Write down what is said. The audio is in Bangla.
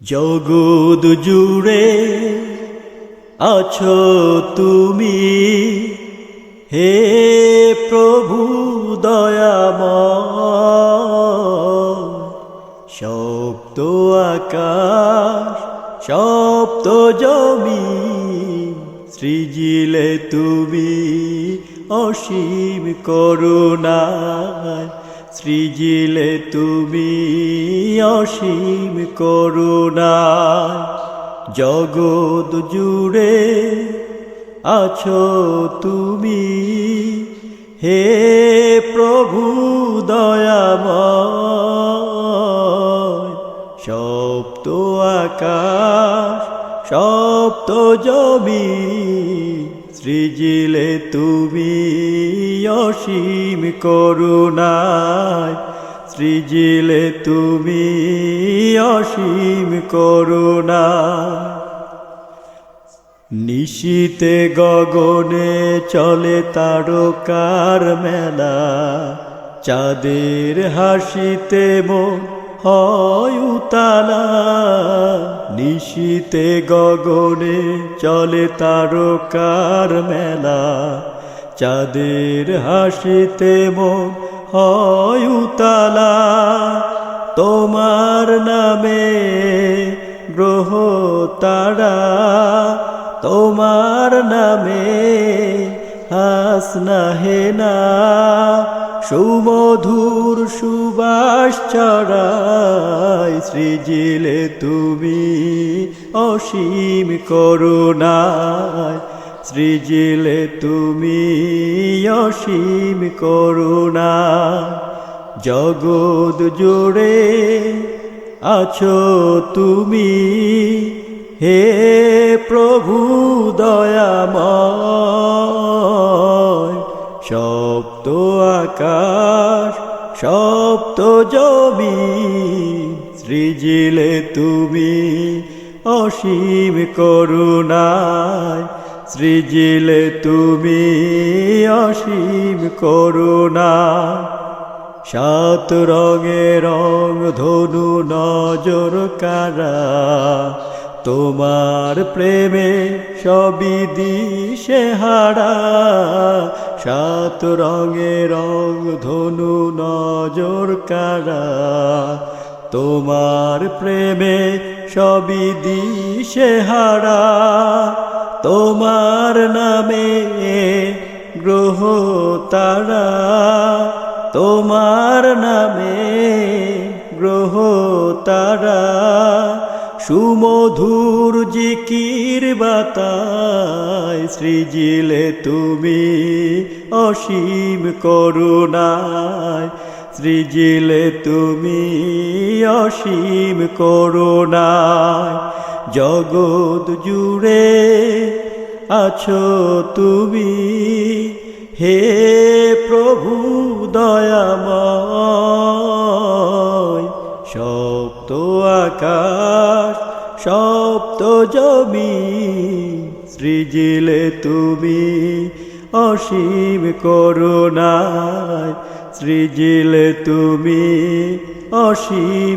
জগৎ জুড়ে আছো তুমি। হে প্রভু দয়াময় সপ্ত আকাশ সপ্ত জমি সৃজিলে তুমি অসীম করুণায়। সৃজিলে তুমি অসীম করুণায় জগৎ জুড়ে আছো তুমি। হে প্রভু দয়াময়, সপ্ত আকাশ, সপ্ত জমি। সৃজিলে তুমি অসীম করুণায়। সৃজিলে তুমি অসীম করুণায়। নিশীতে গগনে চলে তারকার মেলা। চাঁদের হাসিতে মন হয় উতালা, নিশীতে গগনে চলে তারকার মেলা। চাঁদের হাসিতে মন হয় তোমার নামে গ্রহ তারা, তোমার নামে হাসনা হেনা সুমধুর সুবাস চড়াই সৃজিলে তুমি অসীম করুণায়। সৃজিলে তুমি অসীম করুণায়। জগৎ জুড়ে আছো তুমি। হে প্রভু দয়াময়। সপ্ত জমি সৃজিলে তুমি অসীম করুণায়, সৃজিলে তুমি অসীম করুণায়। সাত রঙে রং ধনু নজর কারা, তোমার প্রেমে সবই দিশে হারা। সাত রঙে রং ধনু নজর কারা, তোমার প্রেমে সবই দিশে হারা, তোমার নামে গ্রহ তারা, তোমার নামে গ্রহ তারা। সুমধুর জিকির বাতায় সৃজিলে তুমি অসীম করুণায়। সৃজিলে তুমি অসীম করুণায়। জগৎ জুড়ে আছো তুমি। হে প্রভু দয়াময় আকাশ সপ্ত জমি সৃজিলে তুমি অসীম করুণায় সৃজিলে তুমি অসীম